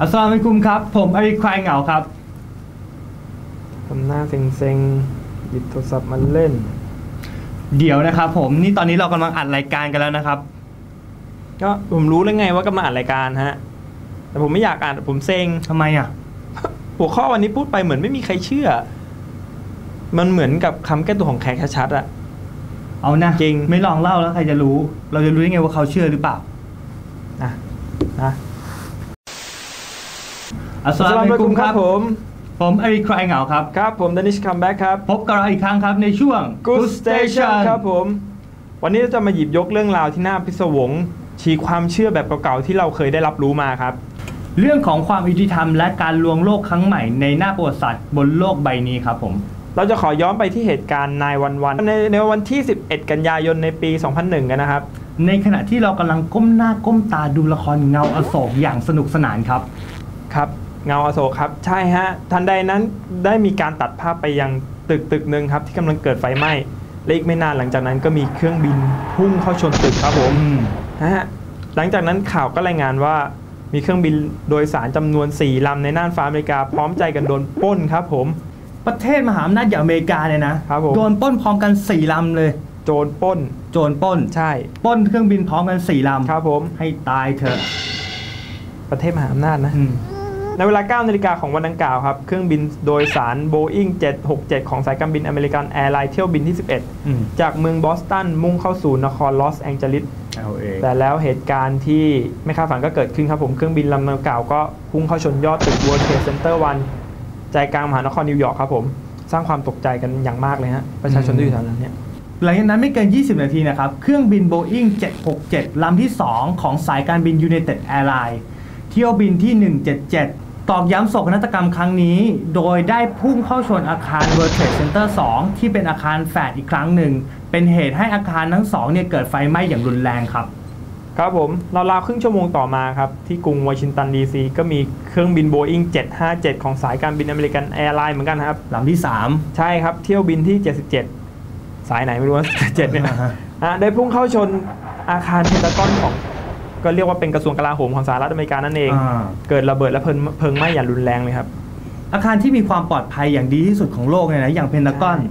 อัสสลามุอะลัยกุมครับ ผมอาริควายเหงาครับ ทำหน้าเซ็งๆ หยิบโทรศัพท์มาเล่น เดี๋ยวนะครับ ผมนี่ตอนนี้เรากำลังอัดรายการกันแล้วนะครับ ก็ผมรู้แล้วไงว่ากำลังอ่านรายการฮะ แต่ผมไม่อยากอ่านผมเซ็ง ทำไมอะ หัวข้อวันนี้พูดไปเหมือนไม่มีใครเชื่อ มันเหมือนกับคำแก้ตัวของแขกชัดๆอะ เอานะจริง ไม่ลองเล่าแล้วใครจะรู้ เราจะรู้ได้ไงว่าเขาเชื่อหรือเปล่า อะนะ อัสสลามุอะลัยกุมครับผม ผมอาริควายเหงาครับ ครับผมดนิชคัมแบ็กครับพบกับเราอีกครั้งครับในช่วง Good Station ครับผม วันนี้เราจะมาหยิบยกเรื่องราวที่น่าพิศวงชี้ความเชื่อแบบเก่าๆที่เราเคยได้รับรู้มาครับ เรื่องของความยุติธรรมและการลวงโลกครั้งใหม่ในหน้าประวัติศาสตร์บนโลกใบนี้ครับผม เราจะขอย้อนไปที่เหตุการณ์นายวันวันในในวันที่ 11 กันยายนในปี 2001 กันนะครับ ในขณะที่เรากำลังก้มหน้าก้มตาดูละครเงาอโศกอย่างสนุกสนานครับ ครับ เงาอโศกครับ ใช่ฮะ ทันใดนั้นได้มีการตัดภาพไปยังตึกตึกหนึ่งครับที่กำลังเกิดไฟไหม้และอีกไม่นานหลังจากนั้นก็มีเครื่องบินพุ่งเข้าชนตึกครับผมอืมนะฮะหลังจากนั้นข่าวก็รายงานว่ามีเครื่องบินโดยสารจำนวน 4ลำในน่านฟ้าอเมริกา พร้อมใจกันโดนปล้นครับผม ประเทศมหาอำนาจอย่างอเมริกาเนี่ยนะครับผมโดนปล้นพร้อมกันสี่ลำเลย โจรปล้น โจรปล้นใช่ปล้นเครื่องบินพร้อมกันสี่ลำครับผมให้ตายเถอะประเทศมหาอำนาจนะอืม ในเวลา 9 นาฬิกาของวันดังกล่าวครับ เครื่องบินโดยสาร Boeing 767 ของสายการบินอเมริกันแอร์ไลน์เที่ยวบินที่อืม11 จากเมืองบอสตัน มุ่งเข้าสู่นครลอสแองเจลิส LA แต่แล้วเหตุการณ์ที่ไม่คาดฝันก็เกิดขึ้นครับผม เครื่องบินลำดังกล่าวก็พุ่งเข้าชนยอดตึก World Trade Center 1ใจกลางมหานครนิวยอร์กครับผม สร้างความตกใจกันอย่างมากเลยฮะประชาชนที่อยู่แถวนั้นเนี่ยหลังจากนั้นไม่เกิน 20 นาทีนะครับ เครื่องบิน Boeing 767 ลำที่ 2 ของสายการบิน United Airlines เที่ยวบินที่ 177 ตอกย้ำโศกนาฏกรรมครั้งนี้ โดยได้พุ่งเข้าชนอาคาร World Trade Center 2 ที่เป็นอาคารแฝดอีกครั้งหนึ่ง เป็นเหตุให้อาคารทั้งสองเนี่ยเกิดไฟไหม้อย่างรุนแรงครับ ครับผมราวๆครึ่งชั่วโมงต่อมาครับ ที่กรุงวอชิงตันดีซีก็มีเครื่องบิน Boeing 757 ของสายการบินอเมริกันแอร์ไลน์เหมือนกันครับลำที่ใช่ครับ เที่ยวบินที่ 77 สายไหนไม่รู้ว่า77เนี่ยอ่าฮะอะได้พุ่งเข้าชนอาคารเพนตากอนของ ก็เรียกว่าเป็นกระทรวงกลาโหมของสหรัฐอเมริกานั่นเอง3อ่าเกิดระเบิดและเพลิงเพลิงไหม้อย่างรุนแรงเลยครับ อาคารที่มีความปลอดภัยอย่างดีที่สุดของโลกเนี่ยนะอย่างเพนทากอนใช่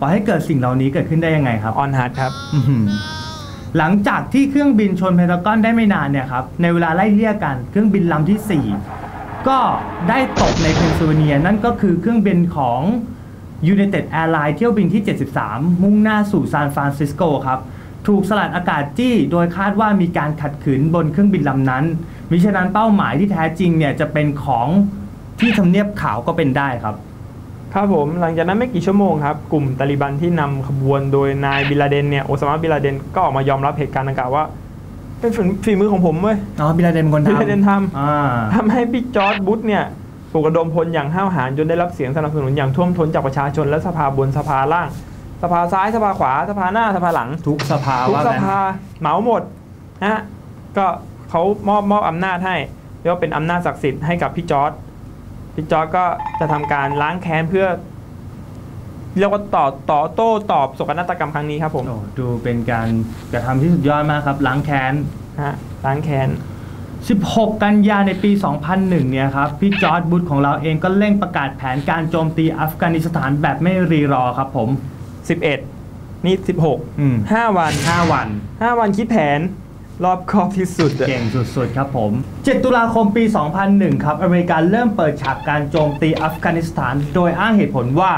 ปล่อยให้เกิดสิ่งเหล่านี้เกิดขึ้นได้ยังไงครับออนฮาร์ดครับอื้อหือหลังจากที่เครื่องบินชนเพนทากอนได้ไม่นานเนี่ยครับในเวลาไล่เลี่ยกันเครื่องบินลำที่ 4 ก็ได้ตกในเพนซิลเวเนีย นั่นก็คือเครื่องบินของ United Airlines เที่ยวบินที่ 73 มุ่งหน้าสู่ซานฟรานซิสโกครับ ถูกสลัดอากาศจี้ โดยคาดว่ามีการขัดขืนบนเครื่องบินลำนั้น มิฉะนั้นเป้าหมายที่แท้จริงเนี่ยจะเป็นของที่ทำเนียบขาวก็เป็นได้ครับ ครับผมหลังจากนั้นไม่กี่ชั่วโมงครับ กลุ่มตาลิบันที่นำขบวนโดยนายบินลาเดนเนี่ยโอซามาบินลาเดนก็ออกมายอมรับเหตุการณ์ดังกล่าวว่า เป็นฝีฝีมือของผมเว้ย อ๋อบินลาเดนเป็นคนบินทำลาเดนทำ อ่า ทำให้พี่จอร์ดบุชเนี่ยปลุกระดมพลอย่างห้าวหาญจนได้รับเสียงสนับสนุนอย่างท่วมท้นจากประชาชนและสภาบนสภาล่าง สภาซ้ายสภาขวาสภาหน้าสภาหลัง ทุกสภาทุกว่าสงั้นภาเหมาหมดนะฮะก็เขามอบมอบอำนาจให้เรียกว่าเป็นอำนาจศักดิ์สิทธิ์ให้กับพี่จอร์ดพี่จอร์ดก็จะทำการล้างแค้นเพื่อเรียกว่าต่อต่อโต้ตอบโศกนาฏกรรมครั้งนี้ครับผมโอ้ดูเป็นการกระทำที่สุดยอดมากครับล้างแค้นนะฮะล้างแค้น 16 กันยาในปี 2001 เนี่ยครับ พี่จอร์ดบุชของเราเองก็เร่งประกาศแผนการโจมตีอัฟกานิสถานแบบไม่รีรอครับผม 11นี่16อืม5วัน5วัน5วันคิดแผนรอบคอบที่สุดอะ เก่งสุดๆครับผม 7 ตุลาคมปี 2001 ครับ อเมริกาเริ่มเปิดฉากการโจมตีอัฟกานิสถาน โดยอ้างเหตุผลว่า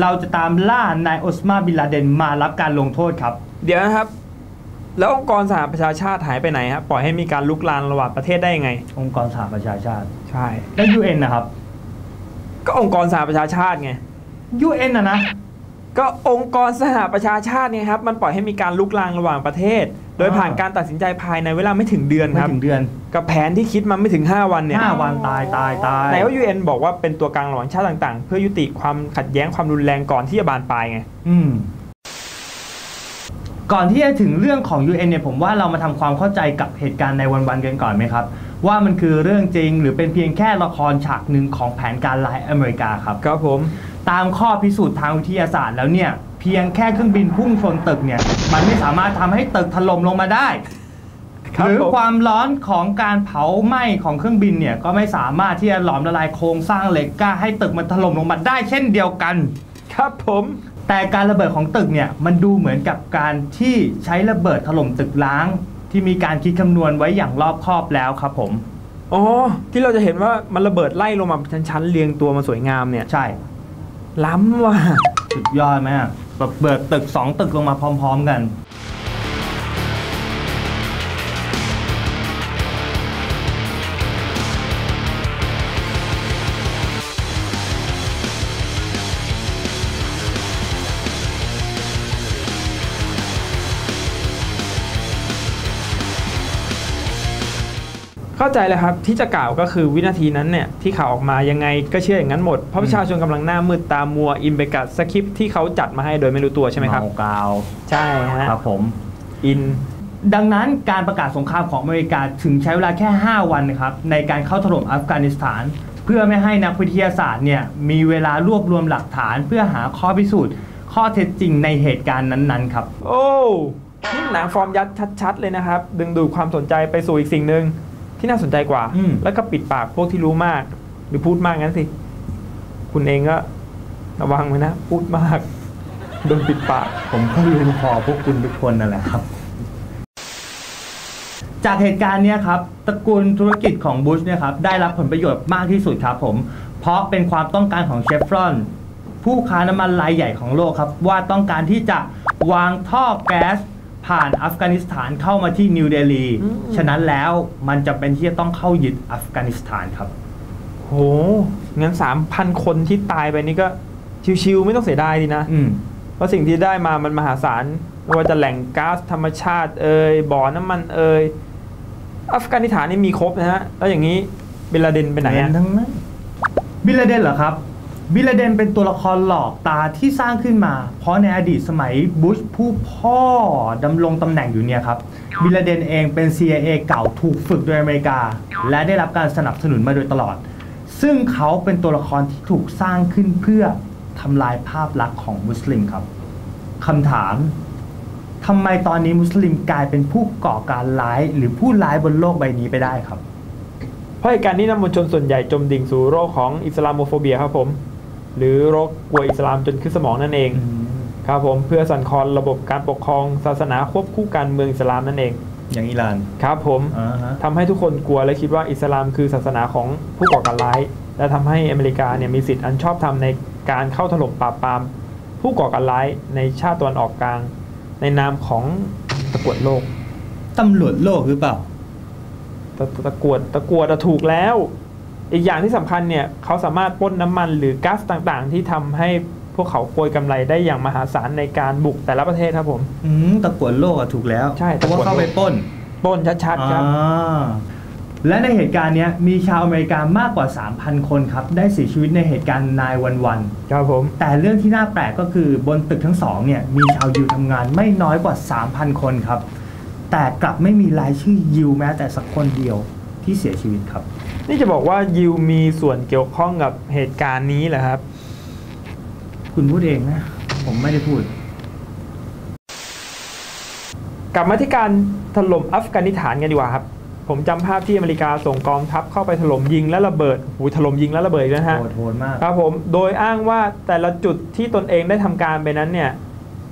เราจะตามล่านายออสมาบินลาเดนมารับการลงโทษครับ เดี๋ยวนะครับ แล้วองค์กรสหประชาชาติหายไปไหนครับปล่อยให้มีการลุกลามระหว่างประเทศได้ยังไง องค์กรสหประชาชาติ ใช่ และ UN นะครับ ก็องค์กรสหประชาชาติไง UN นะนะ ก็องค์กรสหประชาชาติเนี่ยครับมันปล่อยให้มีการลุกลามระหว่างประเทศ โดยอ่าผ่านการตัดสินใจภายในเวลาไม่ถึงเดือนไม่ครับ ถึงเดือนกับแผนที่คิดมาไม่ถึง 5 วันเนี่ยห้าวันตายตายตายไหนว่า UN บอกว่าเป็นตัวกลางระหว่างชาติต่างๆ เพื่อยุติความขัดแย้งความรุนแรงก่อนที่จะบานปลายไง อืมก่อนที่จะถึงเรื่องของ UN เนี่ยผมว่าเรามาทำความเข้าใจกับเหตุการณ์ในวันๆกันก่อนไหมครับ ว่ามันคือเรื่องจริงหรือเป็นเพียงแค่ละครฉากหนึ่งของแผนการร้ายอเมริกาครับ ครับผม ตามข้อพิสูจน์ทางวิทยาศาสตร์แล้วเนี่ย เพียงแค่เครื่องบินพุ่งชนตึกเนี่ย มันไม่สามารถทำให้ตึกถล่มลงมาได้ ครับหรือผมความร้อนของการเผาไหม้ของเครื่องบินเนี่ย ก็ไม่สามารถที่จะหลอมละลายโครงสร้างเหล็กกล้าให้ตึกมันถล่มลงมาได้เช่นเดียวกัน ครับผม แต่การระเบิดของตึกเนี่ยมันดูเหมือนกับการที่ใช้ระเบิดถล่มตึกล้าง ที่มีการคิดคำนวณไว้อย่างรอบคอบแล้วครับผม อ๋อ ที่เราจะเห็นว่ามันระเบิดไล่ลงมาเป็นชั้นๆเรียงตัวมาสวยงามเนี่ย ใช่ ล้ำว่ะสุดยอดไหมอะแบบเบิดตึกสองตึกลงมาพร้อม ๆ กัน เข้าใจเลยครับที่จะกล่าวก็คือวินาทีนั้นเนี่ยที่ข่าวออกมายังไงก็เชื่ออย่างนั้นหมดเพราะประชาชนกำลังหน้ามืดตามัวอินไปกับสคริปต์ที่เขาจัดมาให้โดยไม่รู้ตัวใช่ไหมครับเมากาวใช่ฮะครับผมอินดังนั้นการประกาศสงครามของอเมริกาถึงใช้เวลาแค่ 5 วันนะครับในการเข้าถล่มอัฟกานิสถาน เพื่อไม่ให้นักวิทยาศาสตร์เนี่ยมีเวลารวบรวมหลักฐาน เพื่อหาข้อพิสูจน์ ข้อเท็จจริงในเหตุการณ์นั้นๆครับ โอ้นี่หนังฟอร์มยัดชัด ๆ เลยนะครับ ดึงดูดความสนใจไปสู่อีกสิ่งหนึ่ง ที่น่าสนใจกว่า อืม แล้วก็ปิดปากพวกที่รู้มาก หรือพูดมากงั้นสิ คุณเองก็ระวังไว้นะ พูดมาก โดนปิดปาก ผมก็รู้พอพวกคุณทุกคนนั่นแหละครับ จากเหตุการณ์เนี้ยครับตระกูลธุรกิจของบุชเนี่ยครับได้รับผลประโยชน์มากที่สุดครับผม เพราะเป็นความต้องการของเชฟรอน ผู้ค้าน้ำมันรายใหญ่ของโลกครับ ว่าต้องการที่จะวางท่อแก๊ส ผ่านอัฟกานิสถานเข้ามาที่นิวเดลีอืมฉะนั้นแล้วมันจะเป็นที่จะต้องเข้ายึดอัฟกานิสถานครับ โหงั้นสามพันคนที่ตายไปนี่ก็ชิวๆไม่ต้องเสียดายดีนะอืมเพราะสิ่งที่ได้มามันมหาศาลไม่ว่าจะแหล่งก๊าซธรรมชาติเอ่ยบ่อน้ำมันเอ่ยอัฟกานิสถานนี่มีครบนะฮะ แล้วอย่างนี้เบนลาเดนไปไหนเงิอะนทั้งนั้นบิลลาเดนเหรอครับ บิลาเดนเป็นตัวละครหลอกตาที่สร้างขึ้นมา เพราะในอดีตสมัยบุชผู้พ่อดำรงตำแหน่งอยู่เนี่ยครับบิลลาเดนเองเป็น CIA เก่าถูกฝึกโดยอเมริกา และได้รับการสนับสนุนมาโดยตลอด ซึ่งเขาเป็นตัวละครที่ถูกสร้างขึ้นเพื่อทำลายภาพลักษณ์ของมุสลิมครับคำถามทำไมตอนนี้มุสลิมกลายเป็นผู้ก่อการร้ายหรือผู้ร้ายบนโลกใบนี้ไปได้ครับ เพราะเหตุการณ์นี้นำมวลชนส่วนใหญ่จมดิ่งสู่โรคของอิสลามโมโฟเบียครับผม หรือโรคกลัวอิสลามจนขึ้นสมองนั่นเองครับผมเพื่อสั่นคลอนระบบการปกครองศาสนาควบคู่การเมืองอิสลามนั่นเอง อย่างอิหร่านครับผมอ่าฮะทำให้ทุกคนกลัวและคิดว่าอิสลามคือศาสนาของผู้ก่อการร้าย และทำให้อเมริกาเนี่ยมีสิทธิ์อันชอบธรรมในการเข้าถล่มปราบปราม ผู้ก่อการร้ายในชาติตะวันออกกลาง ในนามของตะกรวดโลกตำรวจโลกหรือเปล่าตะตะกรวดตะกรวดอะถูกแล้ว อีกอย่างที่สำคัญเนี่ยเขาสามารถปล้นน้ำมันหรือก๊าซต่างๆ ที่ทำให้พวกเขาโกยกำไรได้อย่างมหาศาลในการบุกแต่ละประเทศครับผมอืมตะกรวดโลกอะถูกแล้วใช่เพราะว่าตะกรวดโลกเข้าไปปล้นปล้นชัดๆครับอ่าและในเหตุการณ์เนี้ยมีชาวอเมริกามากกว่า 3,000 คนครับ ได้เสียชีวิตในเหตุการณ์นายวันวันครับผมๆแต่เรื่องที่น่าแปลกก็คือบนตึกทั้งสองเนี่ยมีชาวยิวทำงานไม่น้อยกว่า 3,000 คนครับ แต่กลับไม่มีรายชื่อยิวแม้แต่สักคนเดียวที่เสียชีวิตครับ นี่จะบอกว่ายิวมีส่วนเกี่ยวข้องกับเหตุการณ์นี้เหรอครับ คุณพูดเองนะ ผมไม่ได้พูด กลับมาที่การถล่มอัฟกานิสถานกันดีกว่าครับ ผมจำภาพที่อเมริกาส่งกองทัพเข้าไปถล่มยิงและระเบิดหูถล่มยิงและระเบิดอีกนะฮะโหดโหดมากครับผมโดยอ้างว่าแต่ละจุดที่ตนเองได้ทำการไปนั้นเนี่ย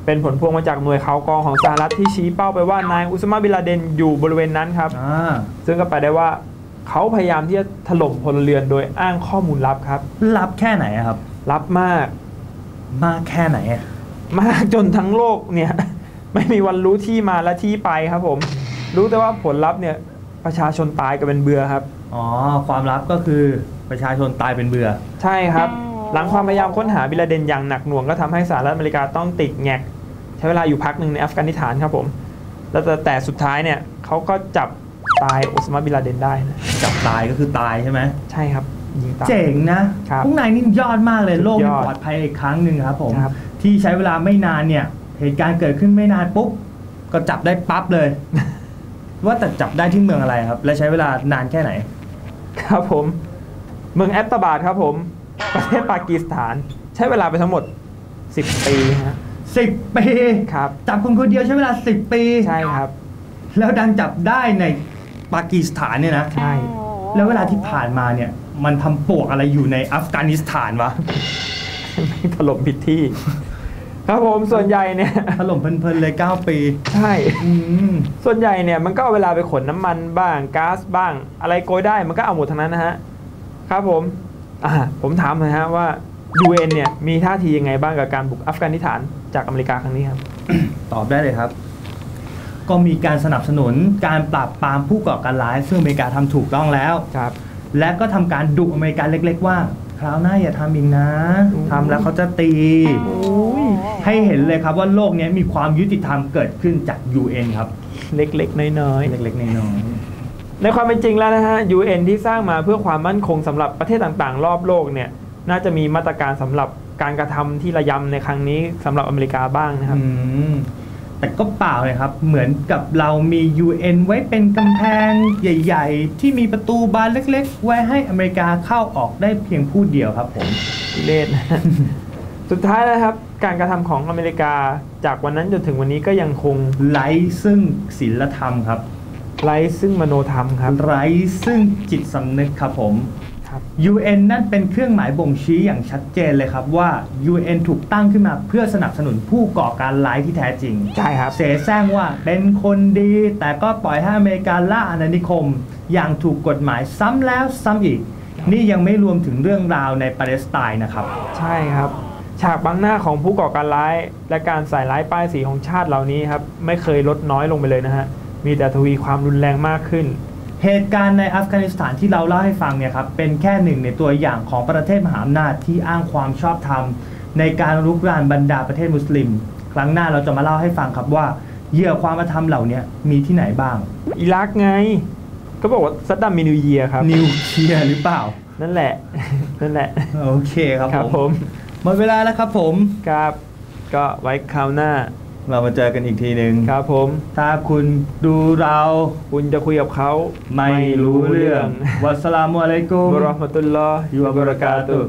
เป็นผลพวงมาจากหน่วยข่าวกรองของสหรัฐที่ชี้เป้าไปว่านายอุสมาบินลาเดนอยู่บริเวณนั้นครับอ่าซึ่งก็แปลได้ว่า เขาพยายามที่จะถล่มพลเรือนโดยอ้างข้อมูลลับครับ รับแค่ไหนอะครับ ลับมากมากแค่ไหนอะมากจนทั้งโลกเนี่ย ไม่มีวันรู้ที่มาและที่ไปครับผม รู้แต่ว่าผลลัพธ์เนี่ยประชาชนตายกันเป็นเบื่อครับ อ๋อ ความลับก็คือประชาชนตายเป็นเบื่อ ใช่ครับ หลังความพยายามค้นหาบินลาเดนอย่างหนักหน่วงก็ทำให้สหรัฐอเมริกาต้องติดแงกใช้เวลาอยู่พักหนึ่งในอัฟกานิสถานครับผม แล้วแต่แต่สุดท้ายเนี่ยเขาก็จับ ตายโอสมาบินลาเดนได้นะจับตายก็คือตายใช่ไหมใช่ครับยิงตาย เจ๋งนะ ครับพวกนายนี่ยอดมากเลยสุดยอดโลกนี่ปลอดภัยอีกครั้งหนึ่งครับผม ครับ ที่ใช้เวลาไม่นานเนี่ย เหตุการณ์เกิดขึ้นไม่นานปุ๊บ ก็จับได้ปั๊บเลย ว่าแต่จับได้ที่เมืองอะไรครับ และใช้เวลานานแค่ไหน ครับผม เมืองแอตตาบาดครับผม ประเทศปากีสถาน ใช้เวลาไปทั้งหมด 10 ปีฮะสิบปี ครับ จับคนคนเดียวใช้เวลาสิบปี ใช่ครับ แล้วดันจับได้ใน ปากีสถานเนี่ยนะใช่แล้วเวลาที่ผ่านมาเนี่ยมันทำปวกอะไรอยู่ในอัฟกานิสถานวะถล่มผิดที่ ครับผมส่วนใหญ่เนี่ยถล่มเพลินๆเลย 9 ปี ใช่อืมส่วนใหญ่เนี่ยมันก็เอาเวลาไปขนน้ำมันบ้างก๊าซบ้าง อะไรโกยได้มันก็เอาหมดทั้งนั้นนะฮะครับผมอ่าผมถามหน่อยฮะว่า UN เนี่ยมีท่าทียังไงบ้างกับการบุกอัฟกานิสถานจากอเมริกาครั้งนี้ครับ ตอบได้เลยครับ ก็มีการสนับสนุนการปราบปรามผู้ก่อการร้าย ซึ่งอเมริกาทำถูกต้องแล้ว ครับ และก็ทำการดุอเมริกาเล็ก ๆ ว่า คราวหน้าอย่าทำอีกนะอืมทำแล้วเขาจะตี ให้เห็นเลยครับว่าโลกนี้มีความยุติธรรมเกิดขึ้นจาก UN ครับ เล็กๆ น้อยเล็กๆ น้อยๆ ในความเป็นจริงแล้วนะฮะ UN ที่สร้างมาเพื่อความมั่นคงสำหรับประเทศต่างๆ รอบโลกเนี่ย น่าจะมีมาตรการสำหรับการกระทำที่ระยำในครั้งนี้สำหรับอเมริกาบ้างนะๆครับอืม แต่ก็เปล่าเลยครับ เหมือนกับเรามี UN ไว้เป็นกำแพงใหญ่ ๆ ที่มีประตูบานเล็ก ๆ ไว้ให้อเมริกาเข้าออกได้เพียงผู้เดียวครับผมเลศนะสุดท้ายนะครับ การกระทำของอเมริกาจากวันนั้นจนถึงวันนี้ก็ยังคงไร้ซึ่งศีลธรรมครับ ไร้ซึ่งมโนธรรมครับ ไร้ซึ่งจิตสำนึกครับผมครับ UN นั่นเป็นเครื่องหมายบ่งชี้อย่างชัดเจนเลยครับว่า UN ถูกตั้งขึ้นมาเพื่อสนับสนุนผู้ก่อการร้ายที่แท้จริง ใช่ครับ เสแสร้งว่าเป็นคนดี แต่ก็ปล่อยให้อเมริกาล่าอาณานิคม อย่างถูกกฎหมายซ้ำแล้วซ้ำอีก นี่ยังไม่รวมถึงเรื่องราวในปาเลสไตน์นะครับ ใช่ครับ ฉากบังหน้าของผู้ก่อการร้าย และการใส่ร้ายป้ายสีของชาติเหล่านี้ครับไม่เคยลดน้อยลงไปเลยนะฮะมีแต่ทวีความรุนแรงมากขึ้น เหตุการณ์ในอัฟกานิสถานที่เราเล่าให้ฟังเนี่ยครับเป็นแค่หนึ่งในตัวอย่างของประเทศมหาอำนาจที่อ้างความชอบธรรม ในการรุกรานบรรดาประเทศมุสลิม ครั้งหน้าเราจะมาเล่าให้ฟังครับว่าเหยื่อความอาธรรมเหล่านี้มีที่ไหนบ้าง อิรักไง ก็บอกว่าซัดดัมมีนิวเยียร์ครับ นิวเคลียร์หรือเปล่า นั่นแหละ นั่นแหละ โอเคครับครับผผมมหมดเวลาแล้วครับผม ครับ ก็ไว้คราวหน้า เรามาเจอกันอีกทีหนึ่งครับผม ถ้าคุณดูเรา คุณจะคุยกับเขาไม่รู้เรื่องวัสสลามุอะลัยกุมบรอฮ์มะตุลลอฮ์ฮิวะบะเราะกาตุฮ์